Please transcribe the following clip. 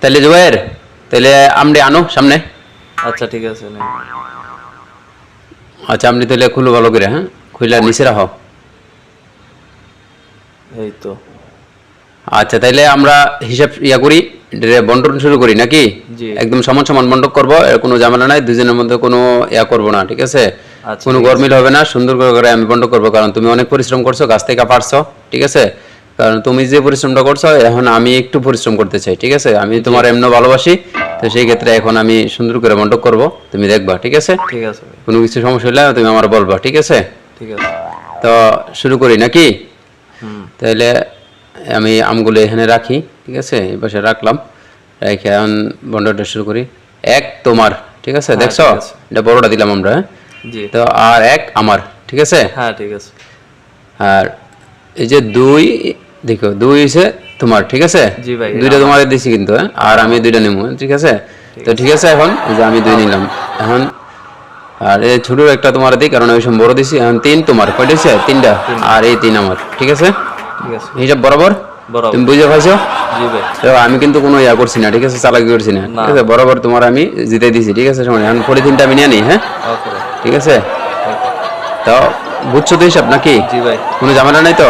তাহলে জুবাইর তাহলে আপনি আনো সামনে। আচ্ছা ঠিক আছে আচ্ছা আপনি তাহলে খুলো ভালো করে হ্যাঁ? খুলে নিচে রাখো। এই তো। আচ্ছা তাইলে আমরা হিসাব ইয়া করি বন্টন শুরু করি নাকি? একদম সমান সমান বন্টন করব কোনো ঝামেলা নাই দুজনের মধ্যে কোনো ইয়া করব না ঠিক আছে? আচ্ছা, কোনো গরমিল হবে না সুন্দর করে করে আমি বন্টন করব কারণ তুমি অনেক পরিশ্রম করছ গাছ থেকে পারছ ঠিক আছে? কারণ তুমি যে পরিশ্রমটা করছ এখন আমি একটু পরিশ্রম করতে চাই ঠিক আছে? আমি তোমার এমন ভালোবাসি তো সেই ক্ষেত্রে এখন আমি সুন্দর করে বন্টন করব তুমি দেখবা ঠিক আছে? ঠিক আছে কোনো কিছু সমস্যা হলে তুমি আমার বলবা ঠিক আছে? ঠিক আছে। তো শুরু করি নাকি? হুম। তাহলে আমি আমগুলো এখানে রাখি ঠিক আছে? এই পাশে রাখলাম রেখে এখন বন্ডটা শুরু করি। এক তোমার ঠিক আছে? দেখছ? এটা বড়টা দিলাম আমরা হ্যাঁ? জি। তো আর এক আমার ঠিক আছে? হ্যাঁ ঠিক আছে। আর এই যে দুই দেখো দুই হচ্ছে তোমার ঠিক আছে? জি ভাই, দুইটা তোমার দিছি কিন্তু হ্যাঁ? আর আমি দুইটা নেব ঠিক আছে? তো ঠিক আছে। এখন যে আমি দুই নিলাম। এখন আর এই ছোট একটা তোমার দিই কারণ ওই সময় বড় দিছি। এখন তিন তোমার কয়টা হচ্ছে তিনটা। আর এই তিন আমার ঠিক আছে? ঠিক আছে। হিসাব বরাবর? তুমি বুঝে পাইছো? আমি কিন্তু কোনো ইয়া করছি না ঠিক আছে? চালাকি করছি না। ঠিক আছে? বরাবর তোমার আমি জিতে দিছি ঠিক আছে? সময় এখন পলিথিনটা আমি নিয়ে নিই হ্যাঁ? ঠিক আছে? তো বুঝছ তো হিসাব নাকি? কোনো ঝামেলা নাই তো?